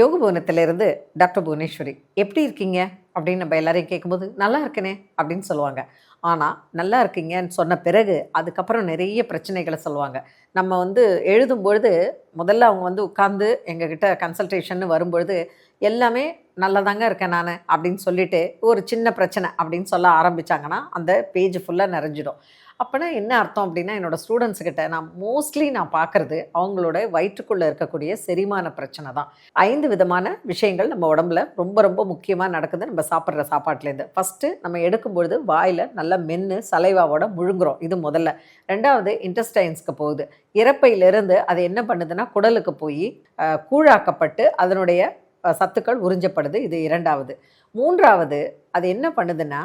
யோக புவனத்திலிருந்து டாக்டர் புவனேஸ்வரி எப்படி இருக்கீங்க? அப்படின்னு நம்ம எல்லாரையும் கேட்கும்போது நல்லா இருக்கனே அப்படின்னு சொல்லுவாங்க. ஆனால் நல்லா இருக்கீங்கன்னு சொன்ன பிறகு அதுக்கப்புறம் நிறைய பிரச்சனைகளை சொல்லுவாங்க. நம்ம வந்து எழுதும்பொழுது முதல்ல அவங்க வந்து உட்காந்து எங்ககிட்ட கன்சல்டேஷன் வரும்பொழுது எல்லாமே நல்லதாங்க இருக்கேன் நான் அப்படின்னு சொல்லிட்டு ஒரு சின்ன பிரச்சனை அப்படின்னு சொல்ல ஆரம்பிச்சாங்கன்னா அந்த பேஜ் ஃபுல்லாக நிறைஞ்சிடும். அப்போனா என்ன அர்த்தம் அப்படின்னா என்னோடய ஸ்டூடெண்ட்ஸ் கிட்ட நான் மோஸ்ட்லி நான் பார்க்குறது அவங்களோட வயிற்றுக்குள்ளே இருக்கக்கூடிய செரிமான பிரச்சனை தான். ஐந்து விதமான விஷயங்கள் நம்ம உடம்புல ரொம்ப ரொம்ப முக்கியமாக நடக்குது. நம்ம சாப்பிட்ற சாப்பாட்லேருந்து ஃபஸ்ட்டு நம்ம எடுக்கும்பொழுது வாயில் நல்லா மென்று சலைவாவோட முழுங்குறோம். இது முதல்ல. ரெண்டாவது இன்டெஸ்டைன்ஸ்க்கு போகுது. இறப்பையிலிருந்து அது என்ன பண்ணுதுன்னா குடலுக்கு போய் கூழாக்கப்பட்டு அதனுடைய சத்துக்கள் உறிஞ்சப்படுது. இது இரண்டாவது. மூன்றாவது அது என்ன பண்ணுதுன்னா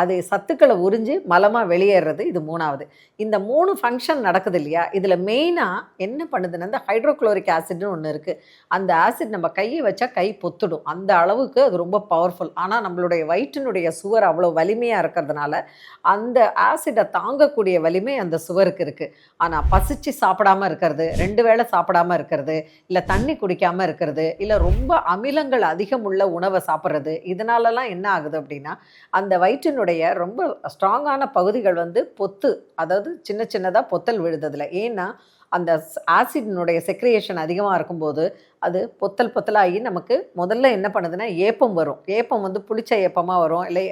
அது சத்துக்களை உறிஞ்சு மலமாக வெளியேறது இது மூணாவது. இந்த மூணு ஃபங்க்ஷன் நடக்குது இல்லையா? இதில் மெயினாக என்ன பண்ணுதுன்னா இந்த ஹைட்ரோக்ளோரிக் ஆசிட்னு ஒன்று இருக்குது அந்த ஆசிட் நம்ம கையை வச்சா கை பொத்துடும். அந்த அளவுக்கு அது ரொம்ப பவர்ஃபுல் ஆனால் நம்மளுடைய வயிற்றினுடைய சுவர் அவ்வளோ வலிமையாக இருக்கிறதுனால அந்த ஆசிடை தாங்கக்கூடிய வலிமை அந்த சுவருக்கு இருக்குது ஆனால் பசிச்சு சாப்பிடாம இருக்கிறது ரெண்டு வேளை சாப்பிடாம இருக்கிறது இல்லை தண்ணி குடிக்காமல் இருக்கிறது இல்லை ரொம்ப அமிலங்கள் அதிகம் உள்ள உணவை சாப்பிட்றது இதனாலலாம் என்ன ஆகுது அப்படின்னா அந்த வயிற்றினுடைய ரொம்ப ஸ்ட்ராங்கான பகுதிகள் வந்து பொத்து அதாவது சின்ன சின்னதாக பொத்தல் விழுததில்ல ஏன்னா அந்த ஆசிடினுடைய செக்ரியேஷன் அதிகமாக இருக்கும்போது அது பொத்தல் பொத்தலாகி நமக்கு முதல்ல என்ன பண்ணுதுன்னா ஏப்பம் வரும். ஏப்பம் வந்து புளிச்ச ஏப்பமாக வரும் இல்லை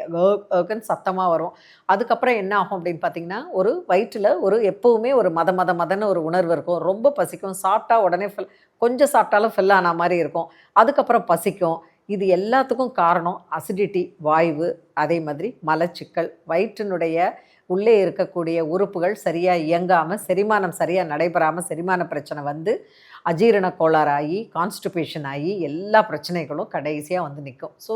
ஏக்குன்னு சத்தமாக வரும். அதுக்கப்புறம் என்ன ஆகும் அப்படின்னு பார்த்தீங்கன்னா ஒரு வயிற்றில் ஒரு எப்போவுமே ஒரு மத மத மதன்னு ஒரு உணர்வு இருக்கும். ரொம்ப பசிக்கும். சாப்பிட்டா உடனே ஃபில் கொஞ்சம் சாப்பிட்டாலும் ஃபில் ஆன மாதிரி இருக்கும். அதுக்கப்புறம் பசிக்கும். இது எல்லாத்துக்கும் காரணம் அசிடிட்டி வாய்வு அதே மாதிரி மலச்சிக்கல். வயிற்றினுடைய உள்ளே இருக்கக்கூடிய உறுப்புகள் சரியாக இயங்காமல் செரிமானம் சரியாக நடைபெறாமல் செரிமான பிரச்சனை வந்து அஜீரண கோளாறு ஆகி கான்ஸ்டிபேஷன் ஆகி எல்லா பிரச்சனைகளும் கடைசியாக வந்து நிற்கும் ஸோ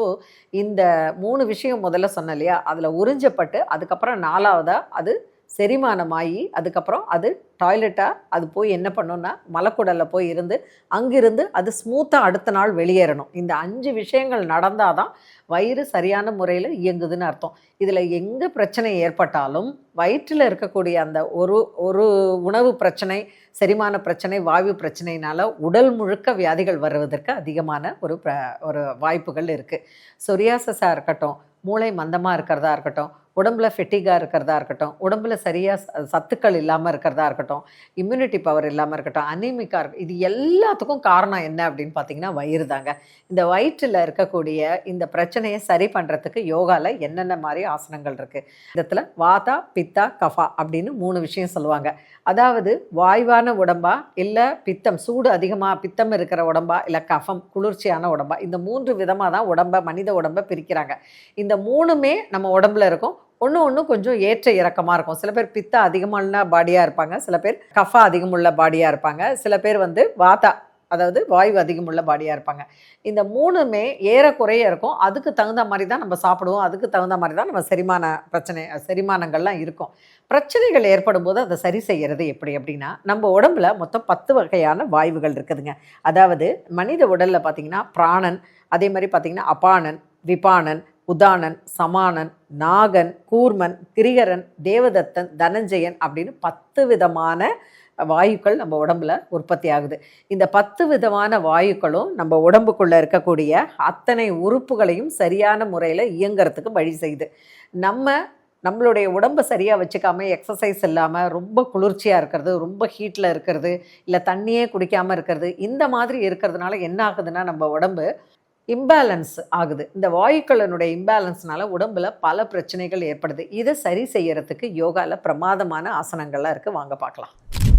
இந்த மூணு விஷயம் முதல்ல சொன்னேன் இல்லையா? அதில் உறிஞ்சப்பட்டு அதுக்கப்புறம் நாலாவதாக அது செரிமானமாகி அதுக்கப்புறம் அது டாய்லெட்டாக அது போய் என்ன பண்ணுன்னா மலக்குடலில் போய் இருந்து அங்கிருந்து அது ஸ்மூத்தாக அடுத்த நாள் வெளியேறணும். இந்த அஞ்சு விஷயங்கள் நடந்தால் தான் வயிறு சரியான முறையில் இயங்குதுன்னு அர்த்தம். இதில் எங்கே பிரச்சனை ஏற்பட்டாலும் வயிற்றில் இருக்கக்கூடிய அந்த ஒரு ஒரு உணவு பிரச்சனை செரிமான பிரச்சனை வாயு பிரச்சனையினால உடல் முழுக்க வியாதிகள் வருவதற்கு அதிகமான ஒரு ஒரு வாய்ப்புகள் இருக்குது சொரியாசஸாக இருக்கட்டும் மூளை மந்தமாக இருக்கிறதா இருக்கட்டும் உடம்புல ஃபெட்டிகாக இருக்கிறதா இருக்கட்டும் உடம்புல சரியாக சத்துக்கள் இல்லாமல் இருக்கிறதா இருக்கட்டும் இம்யூனிட்டி பவர் இல்லாமல் இருக்கட்டும் அனிமிக்காக இருக்கும் இது எல்லாத்துக்கும் காரணம் என்ன அப்படின்னு பார்த்தீங்கன்னா வயிறு தாங்க. இந்த வயிற்றில் இருக்கக்கூடிய இந்த பிரச்சனையை சரி பண்ணுறதுக்கு யோகாவில் என்னென்ன மாதிரி ஆசனங்கள் இருக்குது இதில் வாதா பித்தா கஃபா அப்படின்னு மூணு விஷயம் சொல்லுவாங்க. அதாவது வாய்வான உடம்பா இல்லை பித்தம் சூடு அதிகமாக பித்தம் இருக்கிற உடம்பா இல்லை கஃபம் குளிர்ச்சியான உடம்பா? இந்த மூன்று விதமாக தான் உடம்பை மனித உடம்பை பிரிக்கிறாங்க. இந்த மூணுமே நம்ம உடம்புல இருக்கும். ஒன்று ஒன்று கொஞ்சம் ஏற்ற இறக்கமாக இருக்கும். சில பேர் பித்த அதிகமான பாடியாக இருப்பாங்க. சில பேர் கஃபா அதிகமுள்ள பாடியாக இருப்பாங்க. சில பேர் வந்து வாத்தா அதாவது வாயு அதிகமுள்ள பாடியாக இருப்பாங்க. இந்த மூணுமே ஏறக்குறைய இருக்கும். அதுக்கு தகுந்த மாதிரி தான் நம்ம சாப்பிடுவோம். அதுக்கு தகுந்த மாதிரி தான் நம்ம செரிமான பிரச்சனை செரிமானங்கள்லாம் இருக்கும். பிரச்சனைகள் ஏற்படும் போது அதை சரி செய்கிறது எப்படி அப்படின்னா நம்ம உடம்புல மொத்தம் பத்து வகையான வாயுகள் இருக்குதுங்க. அதாவது மனித உடலில் பார்த்தீங்கன்னா பிராணன் அதே மாதிரி பார்த்திங்கன்னா அபானன் விபானன் உதானன் சமானன் நாகன் கூர்மன் கிரிகரன் தேவதத்தன் தனஞ்சயன் அப்படின்னு பத்து விதமான வாயுக்கள் நம்ம உடம்புல உற்பத்தி ஆகுது. இந்த பத்து விதமான வாயுக்களும் நம்ம உடம்புக்குள்ள இருக்கக்கூடிய அத்தனை உறுப்புகளையும் சரியான முறையில் இயங்குறதுக்கு வழி செய்யுது. நம்ம நம்மளுடைய உடம்பை சரியாக வச்சுக்காம எக்ஸசைஸ் இல்லாமல் ரொம்ப குளிர்ச்சியாக இருக்கிறது ரொம்ப ஹீட்டில் இருக்கிறது இல்லை தண்ணியே குடிக்காமல் இருக்கிறது இந்த மாதிரி இருக்கிறதுனால என்ன ஆகுதுன்னா நம்ம உடம்பு இம்பேலன்ஸ் ஆகுது. இந்த வாயுக்களினுடைய இம்பேலன்ஸ்னால உடம்புல பல பிரச்சனைகள் ஏற்படுது. இதை சரி செய்யறதுக்கு யோகாவில் பிரமாதமான ஆசனங்கள்லாம் இருக்குது வாங்க பார்க்கலாம்.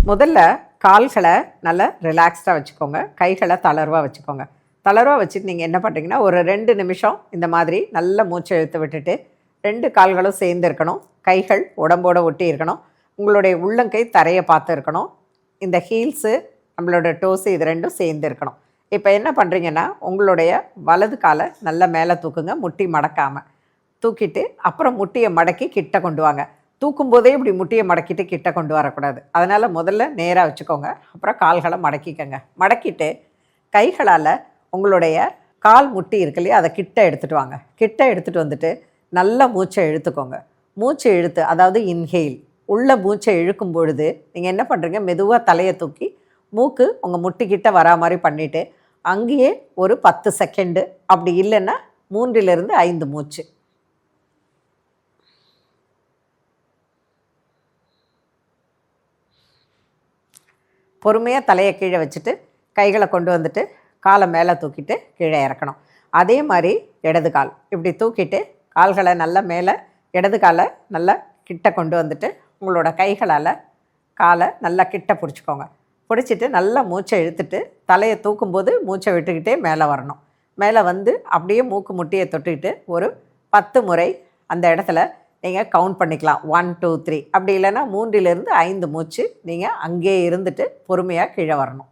முதல்ல கால்களை நல்லா ரிலாக்ஸ்டாக வச்சுக்கோங்க. கைகளை தளர்வாக வச்சுக்கோங்க. தளர்வாக வச்சுட்டு நீங்கள் என்ன பண்ணுறீங்கன்னா ஒரு ரெண்டு நிமிஷம் இந்த மாதிரி நல்ல மூச்சை இழுத்து விட்டுட்டு ரெண்டு கால்களும் சேர்ந்து இருக்கணும். கைகள் உடம்போட ஒட்டி இருக்கணும். உங்களுடைய உள்ளங்கை தரையை பார்த்து இருக்கணும். இந்த ஹீல்ஸு நம்மளோட டோஸு இது ரெண்டும் சேர்ந்து இருக்கணும். இப்போ என்ன பண்ணுறீங்கன்னா உங்களுடைய வலது காலை நல்லா மேலே தூக்குங்க முட்டி மடக்காமல் தூக்கிட்டு அப்புறம் முட்டியை மடக்கி கிட்ட கொண்டு வாங்க. தூக்கும் போதே இப்படி முட்டியை மடக்கிட்டு கிட்ட கொண்டு வரக்கூடாது. அதனால் முதல்ல நேராக வச்சுக்கோங்க. அப்புறம் கால்களை மடக்கிக்கோங்க. மடக்கிட்டு கைகளால் உங்களுடைய கால் முட்டி இருக்கு இல்லையா அதை கிட்ட எடுத்துகிட்டு வாங்க. கிட்ட எடுத்துகிட்டு வந்துட்டு நல்லா மூச்சை இழுத்துக்கோங்க. மூச்சை இழுத்து அதாவது இன்ஹெயில் உள்ள மூச்சை இழுக்கும் பொழுது நீங்கள் என்ன பண்ணுறீங்க மெதுவாக தலையை தூக்கி மூக்கு உங்கள் முட்டிக்கிட்ட வரா மாதிரி பண்ணிவிட்டு அங்கேயே ஒரு பத்து செகண்டு அப்படி இல்லைன்னா மூன்றிலிருந்து ஐந்து மூச்சு. பொறுமையாக தலையை கீழே வச்சுட்டு கைகளை கொண்டு வந்துட்டு காலை மேலே தூக்கிட்டு கீழே இறக்கணும். அதே மாதிரி இடது கால். இப்படி தூக்கிட்டு கால்களை நல்லா மேலே இடது காலை நல்லா கிட்ட கொண்டு வந்துட்டு உங்களோட கைகளால் காலை நல்லா கிட்ட பிடிச்சிக்கோங்க. பிடிச்சிட்டு நல்லா மூச்சை இழுத்துட்டு தலையை தூக்கும்போது மூச்சை விட்டுக்கிட்டே மேலே வரணும். மேலே வந்து அப்படியே மூக்கு முட்டியை தொட்டுக்கிட்டு ஒரு பத்து முறை அந்த இடத்துல நீங்கள் கவுண்ட் பண்ணிக்கலாம். ஒன் டூ த்ரீ அப்படி இல்லைன்னா மூன்றிலிருந்து ஐந்து மூச்சு நீங்கள் அங்கேயே இருந்துட்டு பொறுமையாக கீழே வரணும்.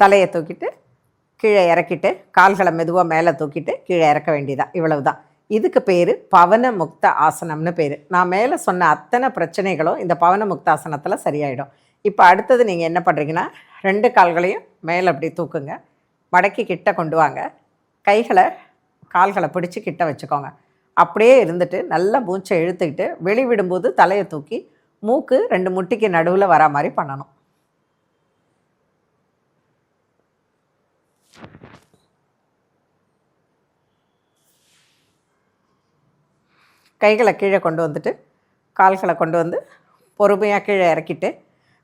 தலையை தூக்கிட்டு கீழே இறக்கிட்டு கால்களை மெதுவாக மேலே தூக்கிட்டு கீழே இறக்க வேண்டியதான் இவ்வளவு தான் இதுக்கு பேர் பவன முக்த ஆசனம்னு பேர். நான் மேலே சொன்ன அத்தனை பிரச்சனைகளும் இந்த பவன முக்த ஆசனத்தில் சரியாயிடும். இப்போ அடுத்தது நீங்கள் என்ன பண்ணுறீங்கன்னா ரெண்டு கால்களையும் மேலே அப்படி தூக்குங்க. மடக்கி கிட்ட கொண்டு வாங்க. கைகளை கால்களை பிடிச்சி கிட்ட வச்சுக்கோங்க. அப்படியே இருந்துட்டு நல்லா மூச்சை இழுத்துக்கிட்டு வெளி விடும்போது தலையை தூக்கி மூக்கு ரெண்டு முட்டிக்கு நடுவில் வரா மாதிரி பண்ணணும். கைகளை கீழே கொண்டு வந்துட்டு கால்களை கொண்டு வந்து பொறுமையாக கீழே இறக்கிட்டு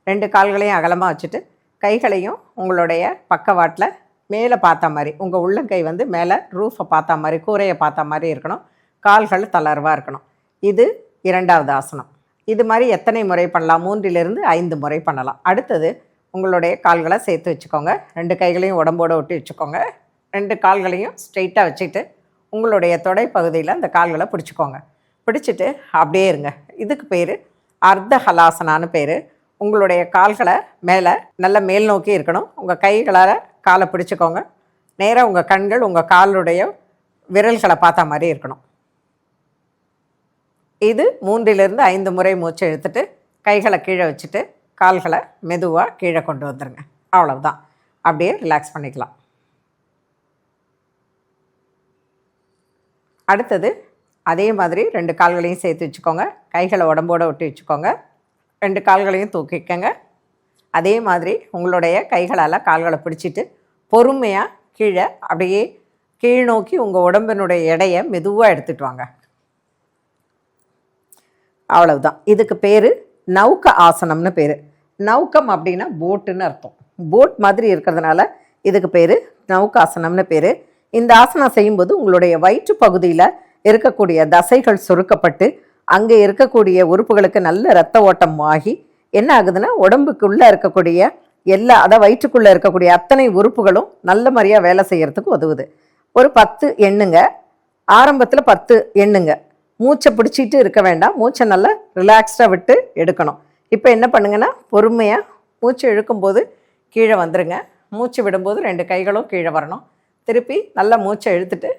ரெண்டு கால்களையும் அகலமாக வச்சுட்டு கைகளையும் உங்களுடைய பக்கவாட்டில் மேலே பார்த்த மாதிரி உங்கள் உள்ளங்கை வந்து மேலே ரூஃபை பார்த்த மாதிரி கூரையை பார்த்த மாதிரி இருக்கணும். கால்கள் தளர்வாக இருக்கணும். இது இரண்டாவது ஆசனம். இது மாதிரி எத்தனை முறை பண்ணலாம்? மூன்றிலிருந்து ஐந்து முறை பண்ணலாம். அடுத்தது உங்களுடைய கால்களை சேர்த்து வச்சுக்கோங்க. ரெண்டு கைகளையும் உடம்போடு ஒட்டி வச்சுக்கோங்க. ரெண்டு கால்களையும் ஸ்ட்ரெயிட்டாக வச்சுக்கிட்டு உங்களுடைய தொடை பகுதியில் அந்த கால்களை பிடிச்சிக்கோங்க. பிடிச்சிட்டு அப்படியே இருங்க. இதுக்கு பேர் அர்த்த ஹலாசனான்னு பேர். உங்களுடைய கால்களை மேலே நல்ல மேல் நோக்கி இருக்கணும். உங்கள் கைகளால் காலை பிடிச்சிக்கோங்க. நேராக உங்கள் கண்கள் உங்கள் காலுடைய விரல்களை பார்த்த மாதிரி இருக்கணும். இது மூன்றிலிருந்து ஐந்து முறை மூச்சு இழுத்துட்டு கைகளை கீழே வச்சுட்டு கால்களை மெதுவாக கீழே கொண்டு வந்துடுங்க அவ்வளவுதான். அப்படியே ரிலாக்ஸ் பண்ணிக்கலாம். அடுத்தது அதே மாதிரி ரெண்டு கால்களையும் சேர்த்து வச்சுக்கோங்க. கைகளை உடம்போடு ஒட்டி வச்சுக்கோங்க. ரெண்டு கால்களையும் தூக்கிக்கங்க அதே மாதிரி உங்களுடைய கைகளால் கால்களை பிடிச்சிட்டு பொறுமையாக கீழே அப்படியே கீழ் நோக்கி உங்கள் உடம்பினுடைய எடையை மெதுவாக எடுத்துகிட்டு வாங்க. அவ்வளவுதான். இதுக்கு பேர் நௌக்க ஆசனம்னு பேர். நவுக்கம் அப்படின்னா போட்டுன்னு அர்த்தம். போட் மாதிரி இருக்கிறதுனால இதுக்கு பேர் நௌக்காசனம்னு பேர். இந்த ஆசனம் செய்யும்போது உங்களுடைய வயிற்று பகுதியில் இருக்கக்கூடிய தசைகள் சுருக்கப்பட்டு அங்கே இருக்கக்கூடிய உறுப்புகளுக்கு நல்ல இரத்த ஓட்டம் ஆகி என்ன ஆகுதுன்னா உடம்புக்குள்ளே இருக்கக்கூடிய எல்லா அதாவது வயிற்றுக்குள்ளே இருக்கக்கூடிய அத்தனை உறுப்புகளும் நல்ல மாதிரியாக வேலை செய்கிறதுக்கு உதவுது. ஒரு பத்து எண்ணுங்க. ஆரம்பத்தில் பத்து எண்ணுங்க. மூச்சை பிடிச்சிட்டு இருக்க வேண்டாம். மூச்சை நல்லா ரிலாக்ஸ்டாக விட்டு எடுக்கணும். இப்போ என்ன பண்ணுங்கன்னா பொறுமையாக மூச்சு இழுக்கும்போது கீழே வந்துடுங்க மூச்சு விடும்போது ரெண்டு கைகளும் கீழே வரணும். திருப்பி நல்லா மூச்சை இழுத்துட்டு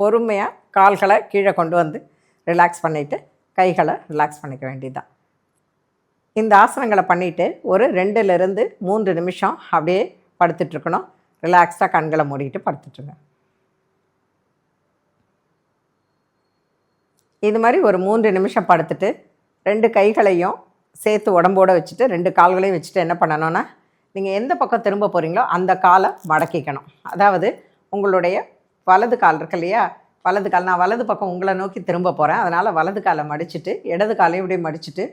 பொறுமையாக கால்களை கீழே கொண்டு வந்து ரிலாக்ஸ் பண்ணிவிட்டு கைகளை ரிலாக்ஸ் பண்ணிக்க வேண்டியதுதான். இந்த ஆசனங்களை பண்ணிவிட்டு ஒரு ரெண்டுலேருந்து மூன்று நிமிஷம் அப்படியே படுத்துட்ருக்கணும் ரிலாக்ஸாக கண்களை மூடிக்கிட்டு படுத்துட்ருங்க இது மாதிரி ஒரு மூன்று நிமிஷம் படுத்துட்டு ரெண்டு கைகளையும் சேர்த்து உடம்போடு வச்சுட்டு ரெண்டு கால்களையும் வச்சுட்டு என்ன பண்ணணும்னா நீங்கள் எந்த பக்கம் திரும்ப போகிறீங்களோ அந்த காலை மடக்கிக்கணும். அதாவது உங்களுடைய வலது கால் இருக்கு இல்லையா? வலது கால் நான் வலது பக்கம் உங்களை நோக்கி திரும்ப போகிறேன் அதனால் வலது காலை மடிச்சுட்டு இடது காலையும் இப்படியே மடிச்சுட்டு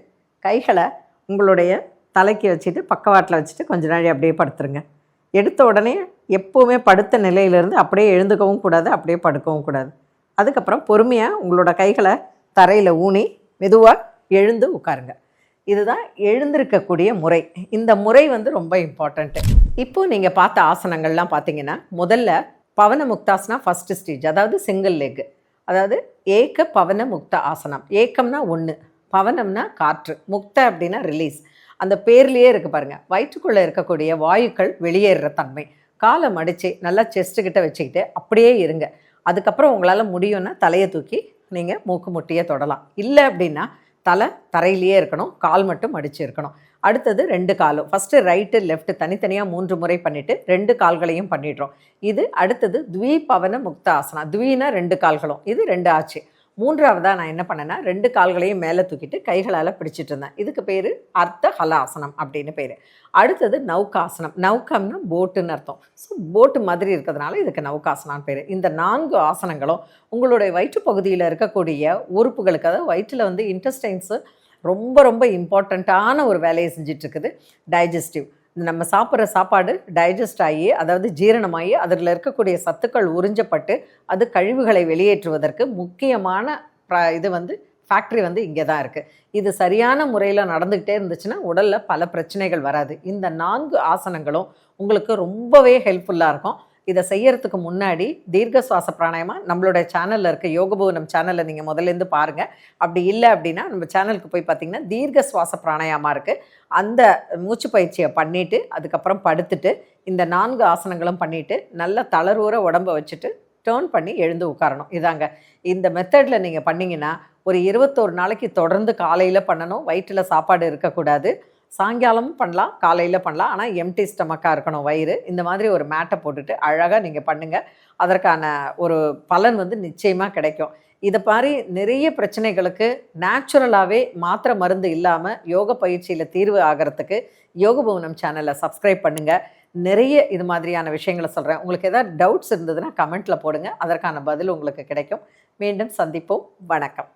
கைகளை உங்களுடைய தலைக்கு வச்சுட்டு பக்கவாட்டில் வச்சுட்டு கொஞ்ச நாள் அப்படியே படுத்துருங்க. எடுத்த உடனே எப்போவுமே படுத்த நிலையிலேருந்து அப்படியே எழுந்துக்கவும் கூடாது அப்படியே படுக்கவும் கூடாது. அதுக்கப்புறம் பொறுமையாக உங்களோட கைகளை தரையில் ஊனி மெதுவாக எழுந்து உட்காருங்க. இதுதான் எழுந்திருக்கக்கூடிய முறை. இந்த முறை வந்து ரொம்ப இம்பார்ட்டண்ட்டு இப்போது நீங்கள் பார்த்த ஆசனங்கள்லாம் பார்த்தீங்கன்னா முதல்ல பவன முக்தாசனா ஃபஸ்ட்டு ஸ்டேஜ் அதாவது சிங்கிள் லெக் அதாவது ஏக்க பவன முக்த ஆசனம். ஏக்கம்னா ஒன்று பவனம்னா காற்று. முக்த அப்படின்னா ரிலீஸ் அந்த பேர்லேயே இருக்குது பாருங்கள் வயிற்றுக்குள்ளே இருக்கக்கூடிய வாயுக்கள் வெளியேறுற தன்மை. காலை மடித்து நல்லா செஸ்ட்டு கிட்ட வச்சுக்கிட்டு அப்படியே இருங்க. அதுக்கப்புறம் உங்களால் முடியும்னா தலையை தூக்கி நீங்கள் மூக்கு முட்டியை தொடலாம். இல்லை அப்படின்னா தலை தரையிலேயே இருக்கணும் கால் மட்டும் மடித்து இருக்கணும். அடுத்தது ரெண்டு காலும். ஃபஸ்ட்டு ரைட்டு லெஃப்ட் தனித்தனியாக மூன்று முறை பண்ணிவிட்டு ரெண்டு கால்களையும் பண்ணிடுறோம். இது அடுத்தது த்வீபவன முக்த ஆசனா துவினா ரெண்டு கால்களும். இது ரெண்டு ஆச்சு. மூன்றாவதாக நான் என்ன பண்ணேன்னா ரெண்டு கால்களையும் மேலே தூக்கிட்டு கைகளால் பிடிச்சிட்டு இருந்தேன். இதுக்கு பேர் அர்த்த ஹலாசனம் அப்படின்னு பேர். அடுத்தது நௌகாசனம். நௌகம்னா போட்டுன்னு அர்த்தம். ஸோ போட்டு மாதிரி இருக்கிறதுனால இதுக்கு நௌகாசனான்னு பேர். இந்த நான்கு ஆசனங்களும் உங்களுடைய வயிற்று பகுதியில் இருக்கக்கூடிய உறுப்புகளுக்கு அதாவது வயிற்றில் வந்து இன்டெஸ்டைன்ஸு ரொம்ப ரொம்ப இம்பார்ட்டண்ட்டான ஒரு வேலையை செஞ்சிட்ருக்குது. டைஜஸ்டிவ் நம்ம சாப்பிட்ற சாப்பாடு டைஜஸ்ட் ஆகி அதாவது ஜீரணமாகி அதில் இருக்கக்கூடிய சத்துக்கள் உறிஞ்சப்பட்டு அது கழிவுகளை வெளியேற்றுவதற்கு முக்கியமான ப்ர- இது வந்து ஃபேக்ட்ரி வந்து இங்கே தான் இருக்குது இது சரியான முறையில் நடந்துக்கிட்டே இருந்துச்சுன்னா உடலில் பல பிரச்சனைகள் வராது. இந்த நான்கு ஆசனங்களும் உங்களுக்கு ரொம்பவே ஹெல்ப்ஃபுல்லாக இருக்கும். இதை செய்யறதுக்கு முன்னாடி தீர்க்க சுவாச பிராணாயமா நம்மளுடைய சேனலில் இருக்க யோகபுவனம் சேனலை நீங்கள் முதல்லேருந்து பாருங்கள் அப்படி இல்லை அப்படின்னா நம்ம சேனலுக்கு போய் பார்த்தீங்கன்னா தீர்க்க சுவாச பிராணாயமா இருக்குது அந்த மூச்சு பயிற்சியை பண்ணிவிட்டு அதுக்கப்புறம் படுத்துட்டு இந்த நான்கு ஆசனங்களும் பண்ணிவிட்டு நல்ல தளர்வுற உடம்ப வச்சுட்டு டேர்ன் பண்ணி எழுந்து உட்காரணும். இதாங்க. இந்த மெத்தடில் நீங்கள் பண்ணிங்கன்னா ஒரு இருபத்தோரு நாளைக்கு தொடர்ந்து காலையில் பண்ணணும் வயிற்றில் சாப்பாடு இருக்கக்கூடாது. சாயங்காலமும் பண்ணலாம் காலையில் பண்ணலாம். ஆனால் எம்டி ஸ்டமக்காக இருக்கணும் வயிறு. இந்த மாதிரி ஒரு மேட்டை போட்டுட்டு அழகாக நீங்கள் பண்ணுங்கள் அதற்கான ஒரு பலன் வந்து நிச்சயமாக கிடைக்கும். இதை மாதிரி நிறைய பிரச்சனைகளுக்கு நேச்சுரலாகவே மாத்திரை மருந்து இல்லாமல் யோக பயிற்சியில் தீர்வு ஆகிறதுக்கு யோகபவனம் சேனலை சப்ஸ்கிரைப் பண்ணுங்கள் நிறைய இது மாதிரியான விஷயங்களை சொல்கிறேன் உங்களுக்கு ஏதாவது டவுட்ஸ் இருந்ததுன்னா கமெண்ட்டில் போடுங்க. அதற்கான பதில் உங்களுக்கு கிடைக்கும். மீண்டும் சந்திப்போம். வணக்கம்.